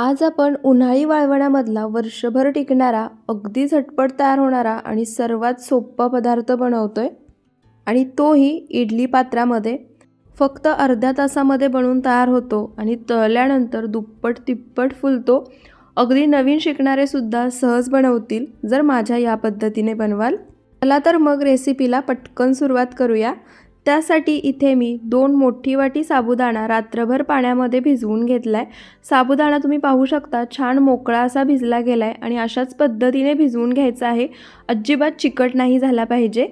आज आपण उन्हाळी वाळवणामधला वर्षभर टिकणारा अगदी झटपट तयार होणारा आणि सर्वात सोपा पदार्थ बनवतो आहे आणि तोही इडली पात्रामध्ये. फक्त अर्ध्या तासामध्ये बनवून तयार होतो आणि तळल्यानंतर दुप्पट तिप्पट फुलतो. अगदी नवीन शिकणारेसुद्धा सहज बनवतील जर माझ्या या पद्धतीने बनवाल. चला तर मग रेसिपीला पटकन सुरुवात करूया. त्यासाठी इथे मी दोन मोठी वाटी साबुदाणा रात्रभर पाण्यामध्ये भिजवून घेतला आहे साबुदाणा तुम्ही पाहू शकता छान मोकळा असा भिजला गेला आहे आणि अशाच पद्धतीने भिजवून घ्यायचा आहे. अजिबात चिकट नाही झाला पाहिजे.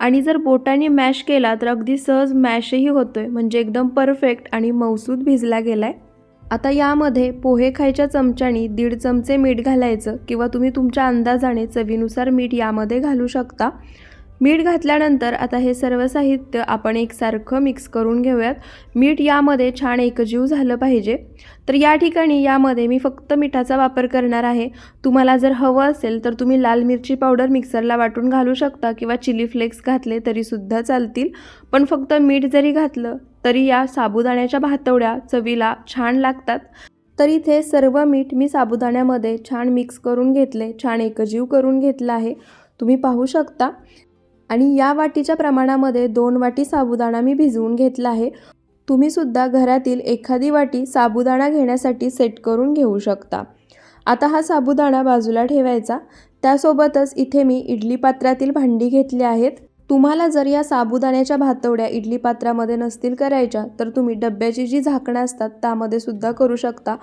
आणि जर बोटाने मॅश केला तर अगदी सहज मॅशही होतोय म्हणजे एकदम परफेक्ट आणि मौसूद भिजला गेला आहे आता यामध्ये पोहे खायच्या चमच्यानी दीड चमचे मीठ घालायचं किंवा तुम्ही तुमच्या अंदाजाने चवीनुसार मीठ यामध्ये घालू शकता. मीठ घातल्यानंतर आता हे सर्व साहित्य आपण एकसारखं मिक्स करून घेऊयात. मीठ यामध्ये छान एकजीव झालं पाहिजे. तर या ठिकाणी यामध्ये मी फक्त मिठाचा वापर करणार आहे. तुम्हाला जर हवं असेल तर तुम्ही लाल मिरची पावडर मिक्सरला वाटून घालू शकता किंवा चिली फ्लेक्स घातले तरीसुद्धा चालतील. पण फक्त मीठ जरी घातलं तरी या साबुदाण्याच्या भातवड्या चवीला छान लागतात. तर इथे सर्व मीठ मी साबुदाण्यामध्ये छान मिक्स करून घेतले छान एकजीव करून घेतलं आहे. तुम्ही पाहू शकता. आणि या वाटीच्या प्रमाणामध्ये दोन वाटी साबुदाणा मी भिजवून घेतला आहे. तुम्हीसुद्धा घरातील एखादी वाटी साबुदाणा घेण्यासाठी सेट करून घेऊ शकता. आता हा साबुदाणा बाजूला ठेवायचा. त्यासोबतच इथे मी इडली पात्रातील भांडी घेतली आहेत. तुम्हाला जर या साबुदाण्याच्या भातवड्या इडली पात्रामध्ये नसतील करायच्या तर तुम्ही डब्याची जी झाकणं असतात त्यामध्ये सुद्धा करू शकता.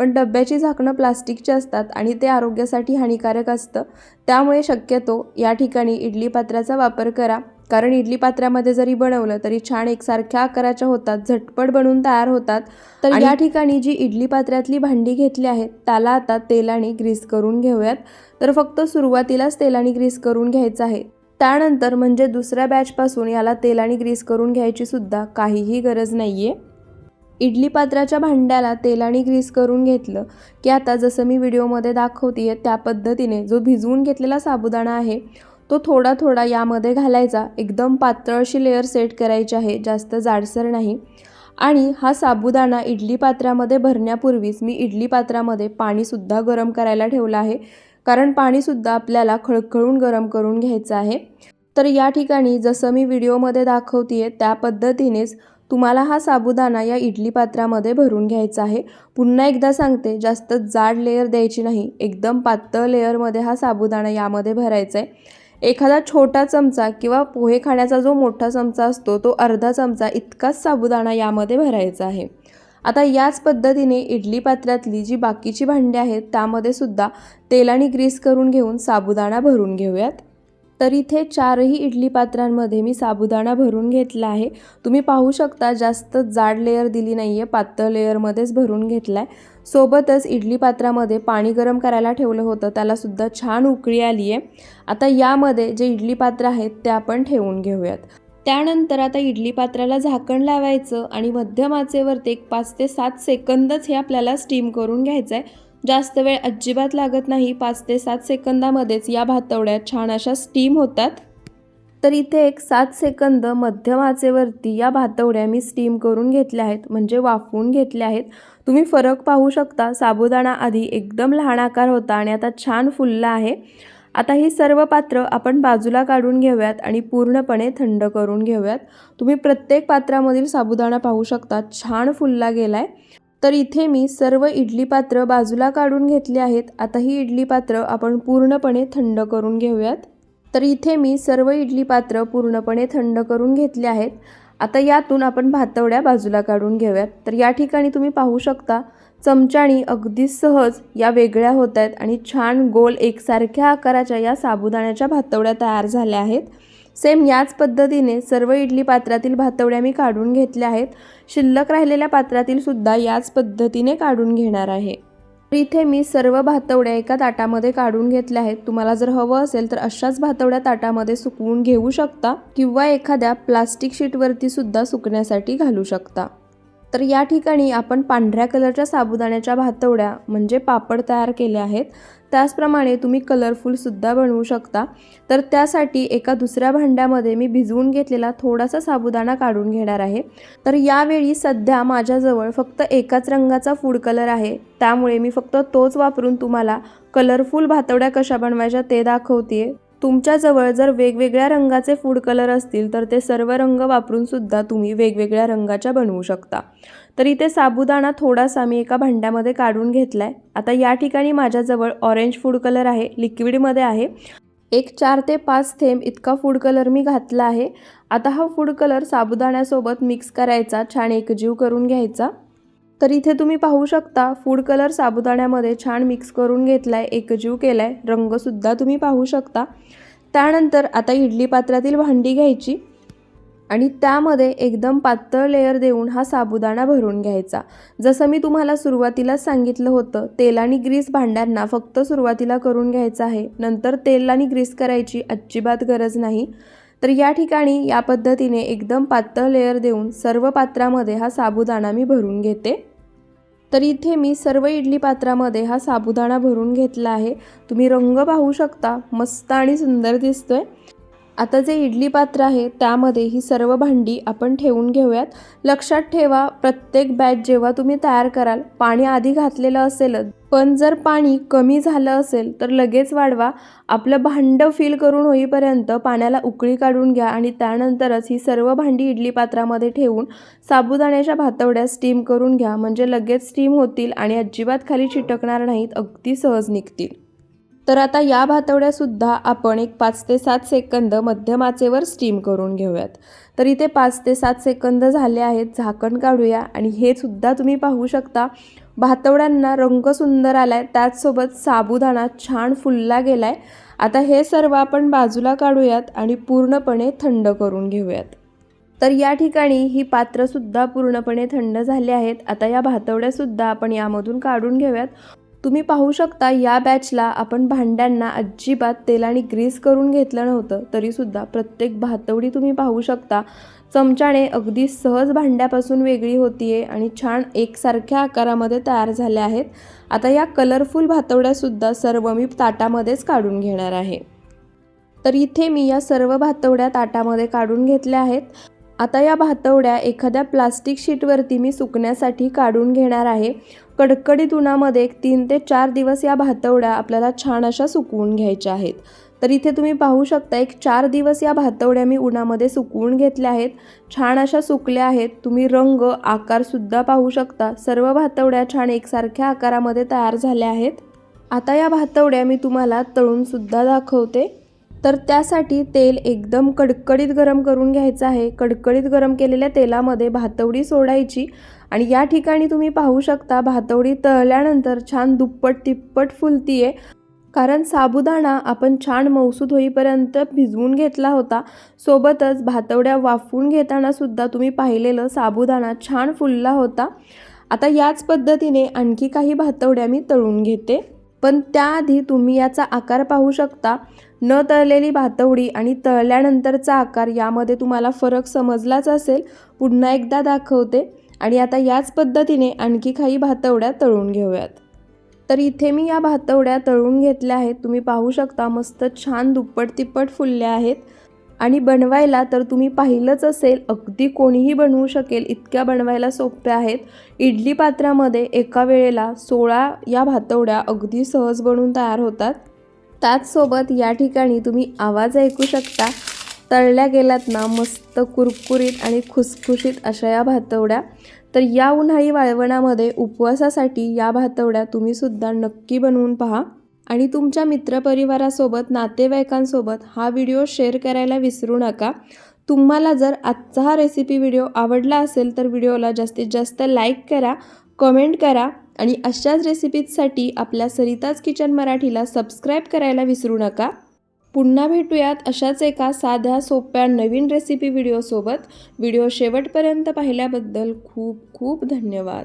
पण डब्याची झाकणं प्लास्टिकची असतात आणि ते आरोग्यासाठी हानिकारक असतं. त्यामुळे शक्यतो या ठिकाणी इडली पात्राचा वापर करा. कारण इडली पात्रामध्ये जरी बनवलं तरी छान एकसारख्या आकाराच्या होतात झटपट बनवून तयार होतात. तर या ठिकाणी जी इडली पात्रातली भांडी घेतली आहेत त्याला आता तेलाने ग्रीस करून घेऊयात. तर फक्त सुरुवातीलाच तेलाने ग्रीस करून घ्यायचं आहे. त्यानंतर म्हणजे दुसऱ्या बॅचपासून याला तेलाने ग्रीस करून घ्यायची सुद्धा काहीही गरज नाही आहे इडली पात्राच्या भांड्याला तेलाने ग्रीस करून घेतलं. की आता जसं मी व्हिडिओमध्ये दाखवते त्या पद्धतीने जो भिजवून घेतलेला साबुदाणा आहे तो थोडा थोडा यामध्ये घालायचा. एकदम पातळ अशी लेअर सेट करायची आहे जास्त जाडसर नाही. आणि हा साबुदाणा इडली पात्रामध्ये भरण्यापूर्वीच मी इडली पात्रामध्ये पाणीसुद्धा गरम करायला ठेवलं आहे. कारण पाणीसुद्धा आपल्याला खळखळून गरम करून घ्यायचं आहे. तर या ठिकाणी जसं मी व्हिडिओमध्ये दाखवते आहे त्या पद्धतीनेच तुम्हाला हा साबुदाणा या इडली पात्रामध्ये भरून घ्यायचा आहे. पुन्हा एकदा सांगते जास्त जाड लेअर द्यायची नाही. एकदम पातळ लेअरमध्ये हा साबुदाणा यामध्ये भरायचा आहे एखादा छोटा चमचा किंवा पोहे खाण्याचा जो मोठा चमचा असतो तो अर्धा चमचा इतकाच साबुदाणा यामध्ये भरायचा आहे. आता याच पद्धतीने इडली पात्रातली जी बाकीची भांडी आहेत त्यामध्ये सुद्धा तेलाने ग्रीस करून घेऊन साबुदाणा भरून घेऊयात. तर इथे चारही इडली पात्रांमध्ये मी साबुदाणा भरून घेतला आहे. तुम्ही पाहू शकता जास्त जाड लेअर दिली नाही आहे पातळ लेअरमध्येच भरून घेतला आहे सोबतच इडली पात्रामध्ये पाणी गरम करायला ठेवलं होतं त्यालासुद्धा छान उकळी आली आहे आता यामध्ये जे इडली पात्र आहेत ते आपण ठेवून घेऊयात. त्यानंतर आता इडली पात्राला झाकण लावायचं आणि मध्यम आचेवरती एक पाच ते सात सेकंदच हे आपल्याला स्टीम करून घ्यायचं आहे जास्त वेळ अजिबात लागत नाही पाच ते सात सेकंदामध्येच या भातवड्यात छान अशा स्टीम होतात. तर इथे एक सात सेकंद मध्यम आचेवरती या भातवड्या मी स्टीम करून घेतल्या आहेत म्हणजे वाफवून घेतल्या आहेत. तुम्ही फरक पाहू शकता साबुदाणा आधी एकदम लहान आकार होता आणि आता छान फुलला आहे. आता ही सर्व पात्र आपण बाजूला काढून घेऊयात आणि पूर्णपणे थंड करून घेऊयात. तुम्ही प्रत्येक पात्रामधील साबुदाणा पाहू शकता छान फुलला गेला आहे तर इथे मी सर्व इडली पात्र बाजूला काढून घेतली आहेत. आता ही इडली पात्र आपण पूर्णपणे थंड करून घेऊयात. तर इथे मी सर्व इडली पात्र पूर्णपणे थंड करून घेतले आहेत. आता यातून आपण भातवड्या बाजूला काढून घेऊयात. तर या ठिकाणी तुम्ही पाहू शकता चमचाणी अगदी सहज या वेगळ्या होत आहेत आणि छान गोल एकसारख्या आकाराच्या या साबुदाण्याच्या भातवड्या तयार झाल्या आहेत. सेम याच पद्धतीने सर्व इडली पात्रातील भातवड्या मी काढून घेतल्या आहेत. शिल्लक राहिलेल्या पात्रातील सुद्धा याच पद्धतीने काढून घेणार आहे. इथे मी सर्व भातवड्या एका ताटामध्ये काढून घेतल्या आहेत. तुम्हाला जर हवं असेल तर अशाच भातवड्या ताटामध्ये सुकवून घेऊ शकता किंवा एखाद्या प्लास्टिक शीटवरती सुद्धा सुकण्यासाठी घालू शकता. तर या ठिकाणी आपण पांढऱ्या कलरच्या साबुदाण्याच्या भातवड्या म्हणजे पापड तयार केले आहेत. त्याचप्रमाणे तुम्ही कलरफुलसुद्धा बनवू शकता. तर त्यासाठी एका दुसऱ्या भांड्यामध्ये मी भिजवून घेतलेला थोडासा साबुदाणा काढून घेणार आहे. तर यावेळी सध्या माझ्याजवळ फक्त एकाच रंगाचा फूड कलर आहे. त्यामुळे मी फक्त तोच वापरून तुम्हाला कलरफुल भातवड्या कशा बनवायच्या ते दाखवते तुमच्याजवळ जर वेगवेगळ्या रंगाचे फूड कलर असतील तर ते सर्व रंग वापरून सुद्धा तुम्ही वेगवेगळ्या रंगाच्या बनवू शकता. तर इथे साबुदाणा थोडासा मी एका भांड्यामध्ये काढून घेतला आहे आता या ठिकाणी माझ्याजवळ ऑरेंज फूड कलर आहे लिक्विडमध्ये आहे. एक चार ते पाच थेंब इतका फूड कलर मी घातला आहे. आता हा फूड कलर साबुदाण्यासोबत मिक्स करायचा छान एकजीव करून घ्यायचा. तर इथे तुम्ही पाहू शकता फूड कलर साबुदाण्यामध्ये छान मिक्स करून घेतला आहे एकजीव केला आहे रंगसुद्धा तुम्ही पाहू शकता. त्यानंतर आता इडली पात्रातील भांडी घ्यायची आणि त्यामध्ये एकदम पातळ लेअर देऊन हा साबुदाणा भरून घ्यायचा. जसं मी तुम्हाला सुरुवातीलाच सांगितलं होतं तेल आणि ग्रीस भांड्यांना फक्त सुरुवातीला करून घ्यायचं आहे. नंतर तेल आणि ग्रीस करायची अजिबात गरज नाही. तर या ठिकाणी या पद्धतीने एकदम पातळ लेअर देऊन सर्व पात्रामध्ये हा साबुदाणा मी भरून घेते. तर इथे मी सर्व इडली पात्रामध्ये हा साबुदाणा भरून घेतला आहे. तुम्ही रंग पाहू शकता. मस्त आणि सुंदर दिसतोय. आता जे इडली पात्र आहे त्यामध्ये ही सर्व भांडी आपण ठेवून घेऊयात. लक्षात ठेवा प्रत्येक बॅच जेव्हा तुम्ही तयार कराल पाणी आधी घातलेलं असेलच. पण जर पाणी कमी झालं असेल तर लगेच वाढवा. आपलं भांडं फिल करून होईपर्यंत पाण्याला उकळी काढून घ्या आणि त्यानंतरच ही सर्व भांडी इडली पात्रामध्ये ठेवून साबुदाण्याच्या भातवड्या स्टीम करून घ्या. म्हणजे लगेच स्टीम होतील आणि अजिबात खाली चिटकणार नाहीत अगदी सहज निघतील. तर आता या भातवड्यासुद्धा आपण एक पाच ते सात सेकंद मध्यम आचेवर स्टीम करून घेऊयात. तर इथे पाच ते सात सेकंद झाले आहेत झाकण काढूया आणि हे सुद्धा तुम्ही पाहू शकता. भातवड्यांना रंग सुंदर आला आहे त्याचसोबत साबुदाणा छान फुलला गेला आहे आता हे सर्व आपण बाजूला काढूयात आणि पूर्णपणे थंड करून घेऊयात. तर या ठिकाणी ही पात्रसुद्धा पूर्णपणे थंड झाली आहेत. आता या भातवड्यासुद्धा आपण यामधून काढून घेऊयात. तुम्ही पाहू शकता या बॅचला आपण भांड्यांना अजिबात तेलाने ग्रीस करून घेतलं नव्हतं तरीसुद्धा प्रत्येक भातवडी तुम्ही पाहू शकता. चमच्याने अगदी सहज भांड्यापासून वेगळी होती आहे आणि छान एकसारख्या आकारामध्ये तयार झाल्या आहेत. आता या कलरफुल भातवड्यासुद्धा सर्व मी ताटामध्येच काढून घेणार आहे. तर इथे मी या सर्व भातवड्या ताटामध्ये काढून घेतल्या आहेत. आता या भातवड्या एखाद्या प्लास्टिक शीटवरती मी सुकण्यासाठी काढून घेणार आहे. कडकडीत उन्हामध्ये एक तीन ते चार दिवस या भातवड्या आपल्याला छान अशा सुकवून घ्यायच्या आहेत. तर इथे तुम्ही पाहू शकता एक चार दिवस या भातवड्या मी उन्हामध्ये सुकवून घेतल्या आहेत. छान अशा सुकल्या आहेत. तुम्ही रंग आकारसुद्धा पाहू शकता. सर्व भातवड्या छान एकसारख्या आकारामध्ये तयार झाल्या आहेत. आता या भातवड्या मी तुम्हाला तळूनसुद्धा दाखवते. तर त्यासाठी तेल एकदम कडकडीत गरम करून घ्यायचं आहे. कडकडीत गरम केलेल्या तेलामध्ये भातवडी सोडायची आणि या ठिकाणी तुम्ही पाहू शकता भातवडी तळल्यानंतर छान दुप्पट तिप्पट फुलतीये. कारण साबुदाणा आपण छान मौसूद होईपर्यंत भिजवून घेतला होता. सोबतच भातवड्या वाफवून घेताना सुद्धा तुम्ही पाहिलेलं साबुदाणा छान फुलला होता. आता याच पद्धतीने आणखी काही भातवड्या मी तळून घेते. पण त्याआधी तुम्ही याचा आकार पाहू शकता. न तळलेली भातवडी आणि तळल्यानंतरचा आकार यामध्ये तुम्हाला फरक समजलाच असेल. पुन्हा एकदा दाखवते आणि आता याच पद्धतीने आणखी काही भातवड्या तळून घेऊयात. तर इथे मी या भातवड्या तळून घेतल्या आहेत. तुम्ही पाहू शकता मस्त छान दुप्पट तिप्पट फुलल्या आहेत. आणि बनवायला तर तुम्ही पाहिलंच असेल अगदी कोणीही बनवू शकेल इतक्या बनवायला सोप्या आहेत. इडली पात्रामध्ये एका वेळेला सोळा या भातवड्या अगदी सहज बनवून तयार होतात. त्याचसोबत या ठिकाणी तुम्ही आवाज ऐकू शकता. तळल्या गेल्यात ना मस्त कुरकुरीत आणि खुसखुशीत अशा या भातवड्या. तर या उन्हाळी वाळवणामध्ये उपवासासाठी या भातवड्या तुम्हीसुद्धा नक्की बनवून पहा. आणि तुमच्या मित्रपरिवारासोबत नातेवाईकांसोबत हा व्हिडिओ शेअर करायला विसरू नका. तुम्हाला जर आजचा हा रेसिपी व्हिडिओ आवडला असेल तर व्हिडिओला जास्तीत जास्त लाईक करा कमेंट करा आणि अशाच रेसिपीजसाठी आपल्या सरिताज किचन मराठीला सबस्क्राईब करायला विसरू नका. पुन्हा भेटूयात अशाच एका साध्या सोप्या नवीन रेसिपी व्हिडिओसोबत. व्हिडिओ शेवटपर्यंत पाहिल्याबद्दल खूप खूप धन्यवाद.